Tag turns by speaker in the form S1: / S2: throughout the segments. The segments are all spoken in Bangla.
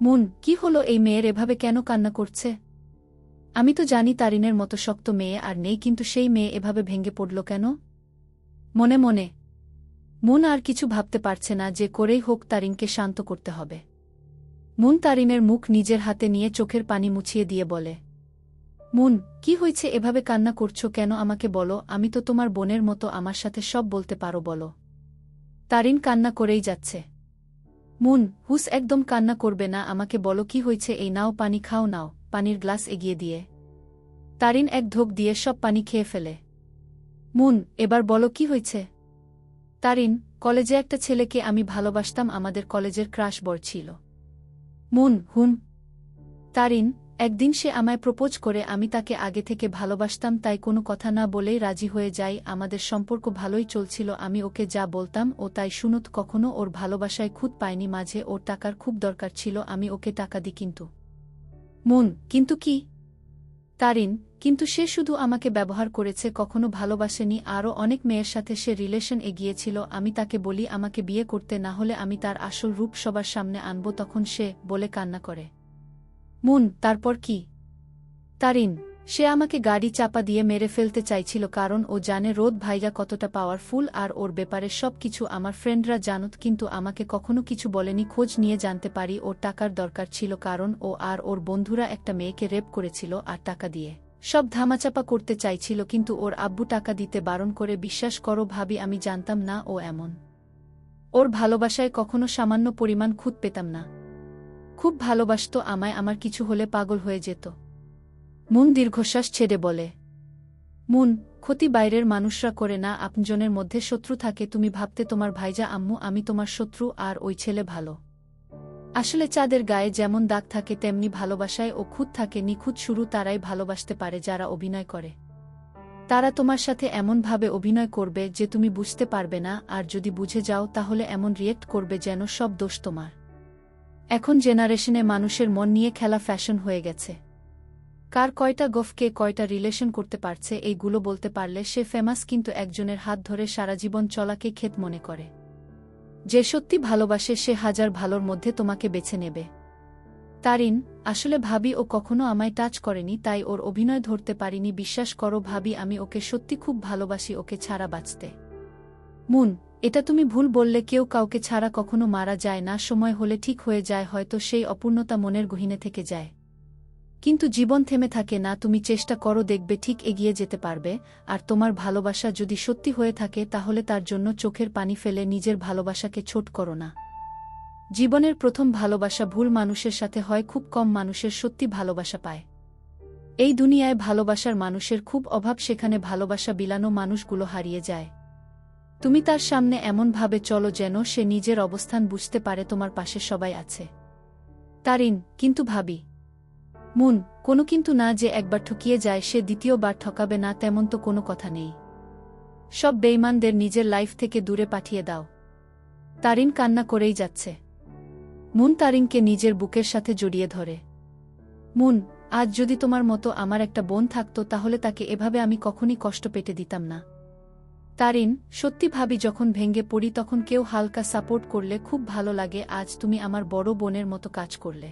S1: মুন, কি হলো এই মেয়ের এভাবে কেন কান্না করছে? আমি তো জানি তারিনের মতো শক্ত মেয়ে আর নেই, কিন্তু সেই মেয়ে এভাবে ভেঙে পড়ল কেন? মনে মনে। মুন আর কিছু ভাবতে পারছে না যে করেই হোক তারিনকে শান্ত করতে হবে। মুন তারিনের মুখ নিজের হাতে নিয়ে চোখের পানি মুছিয়ে দিয়ে বলে, মুন, কি হয়েছে? এভাবে কান্না করছ কেন? আমাকে বলো, আমি তো তোমার বোনের মতো আমার সাথে সব বলতে পারো, বলো। তারিন কান্না করেই যাচ্ছে। মুন, হুস একদম কান্না করবে না, আমাকে বলো কি হয়েছে, এই নাও পানি খাও নাও, পানির গ্লাস এগিয়ে দিয়ে। তারিন এক ঢোক দিয়ে সব পানি খেয়ে ফেলে। মুন, এবার বলো কি হয়েছে? তারিন, কলেজে একটা ছেলেকে আমি ভালোবাসতাম, আমাদের কলেজের ক্রাশ বর ছিল। মুন, হুন। তারিন একদিন সে আমায় প্রপোজ করে, আমি তাকে আগে থেকে ভালোবাসতাম, তাই কোনো কথা না বলেই রাজি হয়ে যাই, আমাদের সম্পর্ক ভালোই চলছিল, আমি ওকে যা বলতাম, ও তাই শুনত কখনো ওর ভালোবাসায় খুদ পায়নি, মাঝে ওর টাকার খুব দরকার ছিল, আমি ওকে টাকা দিই কিন্তু। মুন, কিন্তু কি? তারিন, কিন্তু সে শুধু আমাকে ব্যবহার করেছে, কখনো ভালোবাসেনি, আরও অনেক মেয়ের সাথে সে রিলেশন এগিয়েছিল, আমি তাকে বলি, আমাকে বিয়ে করতে না হলে আমি তার আসল রূপ সবার সামনে আনব, তখন সে বলে কান্না করে। মুন, তারপর কি? তারিন, সে আমাকে গাড়ি চাপা দিয়ে মেরে ফেলতে চাইছিল কারণ ও জানে রোদ ভাইরা কতটা পাওয়ারফুল আর ওর ব্যাপারে সব কিছু আমার ফ্রেন্ডরা জানত কিন্তু আমাকে কখনো কিছু বলেনি, খোঁজ নিয়ে জানতে পারি ওর টাকার দরকার ছিল কারণ ও আর ওর বন্ধুরা একটা মেয়েকে রেপ করেছিল আর টাকা দিয়ে। সব ধামাচাপা করতে চাইছিল কিন্তু ওর আব্বু টাকা দিতে বারণ করে বিশ্বাস করো ভাবি, আমি জানতাম না ও এমন। ওর ভালোবাসায় কখনো সামান্য পরিমাণ খুঁত পেতাম না। খুব ভালোবাসত আমায়, আমার কিছু হলে পাগল হয়ে যেত। মুন দীর্ঘশ্বাস ছেড়ে বলে, মুন, ক্ষতি বাইরের মানুষরা করে না, আপনজনের মধ্যে শত্রু থাকে, তুমি ভাবতে তোমার ভাইজা আম্মু, আমি তোমার শত্রু আর ওই ছেলে ভালো। আসলে চাঁদের গায়ে যেমন দাগ থাকে, তেমনি ভালোবাসায় ও খুদ থাকে, নিখুঁত শুরু তারাই ভালোবাসতে পারে যারা অভিনয় করে। তারা তোমার সাথে এমনভাবে অভিনয় করবে যে তুমি বুঝতে পারবে না, আর যদি বুঝে যাও তাহলে এমন রিয়েক্ট করবে যেন সব দোষ তোমার। এখন জেনারেশনে মানুষের মন নিয়ে খেলা ফ্যাশন হয়ে গেছে। কার কয়টা গফকে কয়টা রিলেশন করতে পারছে এইগুলো বলতে পারলে সে ফেমাস কিন্তু একজনের হাত ধরে সারা জীবন চলাকে ক্ষেত মনে করে। যে সত্যি ভালোবাসে সে হাজার ভালোর মধ্যে তোমাকে বেছে নেবে। তারিন, আসলে ভাবি ও কখনো আমায় টাচ করেনি তাই ওর অভিনয় ধরতে পারিনি, বিশ্বাস করো ভাবি আমি ওকে সত্যি খুব ভালোবাসি, ওকে ছাড়া বাঁচতে। মুন এটা তুমি ভুল বললে কেউ কাউকে ছাড়া কখনো মারা যায় না, সময় হলে ঠিক হয়ে যায়, হয়তো সেই অপূর্ণতা মনের গহিনে থেকে যায়। কিন্তু জীবন থেমে থাকে না, তুমি চেষ্টা করো দেখবে ঠিক এগিয়ে যেতে পারবে, আর তোমার ভালোবাসা যদি সত্যি হয়ে থাকে, তাহলে তার জন্য চোখের পানি ফেলে নিজের ভালোবাসাকে ছোট করো না। জীবনের প্রথম ভালোবাসা ভুল মানুষের সাথে হয়, খুব কম মানুষের সত্যি ভালোবাসা পায়। এই দুনিয়ায় ভালোবাসার মানুষের খুব অভাব, সেখানে ভালোবাসা বিলানো মানুষগুলো হারিয়ে যায়। তুমি তার সামনে এমনভাবে চলো যেন সে নিজের অবস্থান বুঝতে পারে তোমার পাশে সবাই আছে। তারিন, কিন্তু ভাবি। মুন, কোনো কিন্তু না যে একবার ঠকিয়ে যায়, সে দ্বিতীয়বার ঠকাবে না, তেমন তো কোনো কথা নেই। সব বেইমানদের নিজের লাইফ থেকে দূরে পাঠিয়ে দাও। তারিন কান্না করেই যাচ্ছে। মুন তারিনকে নিজের বুকের সাথে জড়িয়ে ধরে। মুন, আজ যদি তোমার মতো আমার একটা বোন থাকত, তাহলে তাকে এভাবে আমি কখনই কষ্ট পেটে দিতাম না। তারিন, সত্যি ভাবি যখন ভেঙ্গে পড়ি তখন কেউ হালকা সাপোর্ট করলে খুব ভালো লাগে, আজ তুমি আমার বড় বোনের মতো কাজ করলে।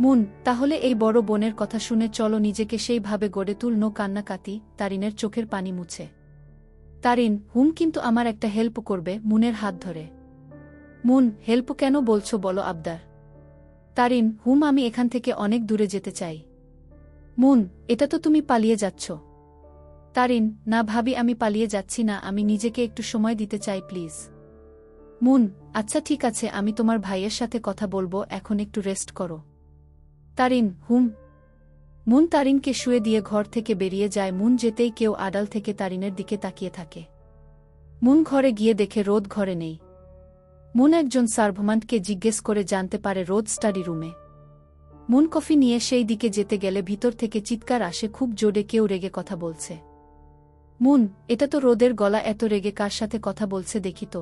S1: মুন, তাহলে এই বড় বোনের কথা শুনে চলো নিজেকে সেইভাবে গড়ে তুল, নো কান্নাকাতি তারিনের চোখের পানি মুছে। তারিন, হুম কিন্তু আমার একটা হেল্প করবে, মুনের হাত ধরে। মুন, হেল্প কেন বলছো বলো আবদার। তারিন, হুম আমি এখান থেকে অনেক দূরে যেতে চাই। মুন, এটা তো তুমি পালিয়ে যাচ্ছ। তারিন, না ভাবি আমি পালিয়ে যাচ্ছি না, আমি নিজেকে একটু সময় দিতে চাই, প্লিজ। মুন আচ্ছা ঠিক আছে, আমি তোমার ভাইয়ের সাথে কথা বলব, এখন একটু রেস্ট করো। তারিন, হুম। মুন তারিনকে শুয়ে দিয়ে ঘর থেকে বেরিয়ে যায়, মুন যেতেই কেউ আড়াল থেকে তারিনের দিকে তাকিয়ে থাকে। মুন ঘরে গিয়ে দেখে রোদ ঘরে নেই। মুন একজন সার্ভমান্টকে জিজ্ঞেস করে জানতে পারে রোদ স্টাডি রুমে। মুন কফি নিয়ে সেই দিকে যেতে গেলে ভিতর থেকে চিৎকার আসে, খুব জোরে কেউ রেগে কথা বলছে। মুন, এটা তো রোদের গলা এত রেগে কার সাথে কথা বলছে দেখি তো।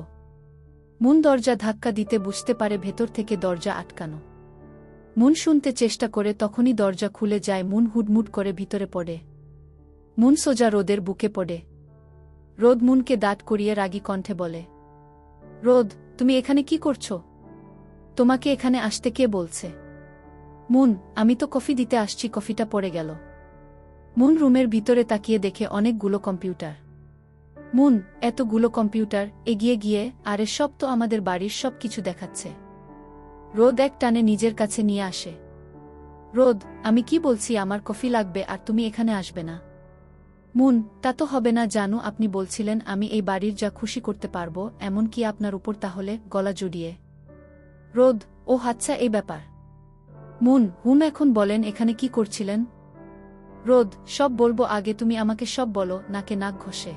S1: মুন দরজা ধাক্কা দিতে বুঝতে পারে ভেতর থেকে দরজা আটকানো। মুন শুনতে চেষ্টা করে তখনই দরজা খুলে যায়, মুন হুডমুড করে ভিতরে পড়ে। মুন সোজা রোদের বুকে পড়ে। রোদ মুনকে দাঁত করিয়ে রাগী কণ্ঠে বলে, রোদ, তুমি এখানে কি করছ? তোমাকে এখানে আসতে কে বলছে? মুন, আমি তো কফি দিতে আসছি, কফিটা পড়ে গেল। মুন রুমের ভিতরে তাকিয়ে দেখে অনেকগুলো কম্পিউটার। মুন, এতগুলো কম্পিউটার, এগিয়ে গিয়ে, আরে সব তো আমাদের বাড়ির সব কিছু দেখাচ্ছে। রোদ এক টানে নিজের কাছে নিয়ে আসে। রোদ, আমি কি বলছি, আমার কফি লাগবে আর তুমি এখানে আসবে না। মুন, তা তো হবে না, জানো, আপনি বলছিলেন আমি এই বাড়ির যা খুশি করতে পারব, এমন কি আপনার উপর তাহলে গলা জড়িয়ে। রোদ, ও হাচ্ছা এই ব্যাপার। মুন হুম এখন বলেন, এখানে কি করছিলেন? রোদ, সব বলব আগে তুমি আমাকে সব বলো, নাকে নাক ঘষে।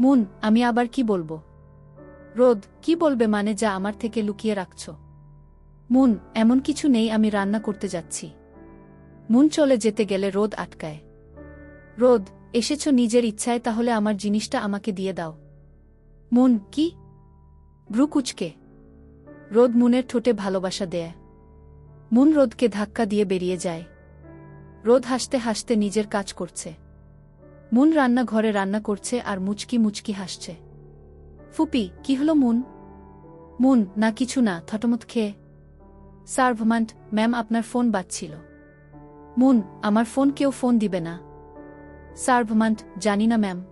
S1: মুন, আমি আবার কি বলব? রোদ, কি বলবে মানে যা আমার থেকে লুকিয়ে রাখছ। মুন, এমন কিছু নেই, আমি রান্না করতে যাচ্ছি। মুন চলে যেতে গেলে রোদ আটকায়। রোদ, এসেছ নিজের ইচ্ছায়, তাহলে আমার জিনিসটা আমাকে দিয়ে দাও। মুন, কি? ব্রুকুচকে রোদ মুনের ঠোঁটে ভালোবাসা দেয়। মুন রোদকে ধাক্কা দিয়ে বেরিয়ে যায়। রোদ হাসতে হাসতে নিজের কাজ করছে। মুন রান্না ঘরে রান্না করছে আর মুচকি মুচকি হাসছে। ফুপি, কি হলো মুন? মুন, না কিছু না, থটমত খেয়ে। সার্ভমান্ট ম্যাম, আপনার ফোন বাজছিল। মুন, আমার ফোন কেউ ফোন দিবে না। সার্ভমান্ট জানি না, ম্যাম।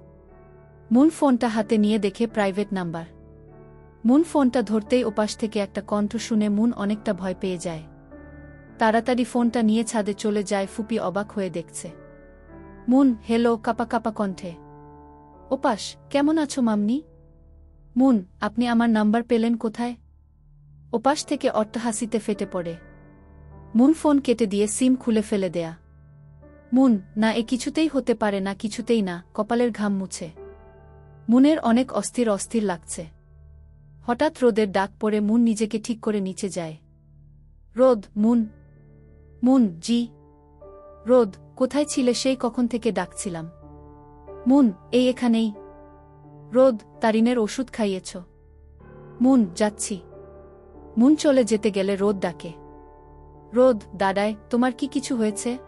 S1: মুন ফোনটা হাতে নিয়ে দেখে প্রাইভেট নাম্বার। মুন ফোনটা ধরতেই ওপাশ থেকে একটা কণ্ঠ শুনে মুন অনেকটা ভয় পেয়ে যায়। তাড়াতাড়ি ফোনটা নিয়ে ছাদে চলে যায়, ফুপি অবাক হয়ে দেখছে। মুন, হেলো, কাপা কাপা কণ্ঠে। ওপাশ, কেমন আছো মামনি? মুন, আপনি আমার নাম্বার পেলেন কোথায়? ওপাশ থেকে অট্টহাসিতে ফেটে পড়ে। মুন ফোন কেটে দিয়ে সিম খুলে ফেলে দেয়া। মুন, না, এ কিছুতেই হতে পারে না, কিছুতেই না, কপালের ঘাম মুছে। মুনের অনেক অস্থির অস্থির লাগছে। হঠাৎ রোদের ডাক পড়ে মুন নিজেকে ঠিক করে নিচে যায়। রোদ, মুন মুন, জি। রোদ, কোথায় ছিলে সেই কখন থেকে ডাকছিলাম। মুন, এই এখানেই। রোদ, তারিনের ওষুধ খাইয়েছ। মুন, যাচ্ছি। মুন চলে যেতে গেলে রোদ ডাকে। রোদ দাদায় তোমার কি কিছু হয়েছে?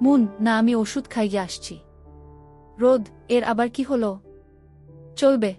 S1: মুন, না, আমি ওষুধ খাইয়ে আসছি। রোদ, এর আবার কি হলো? চলবে।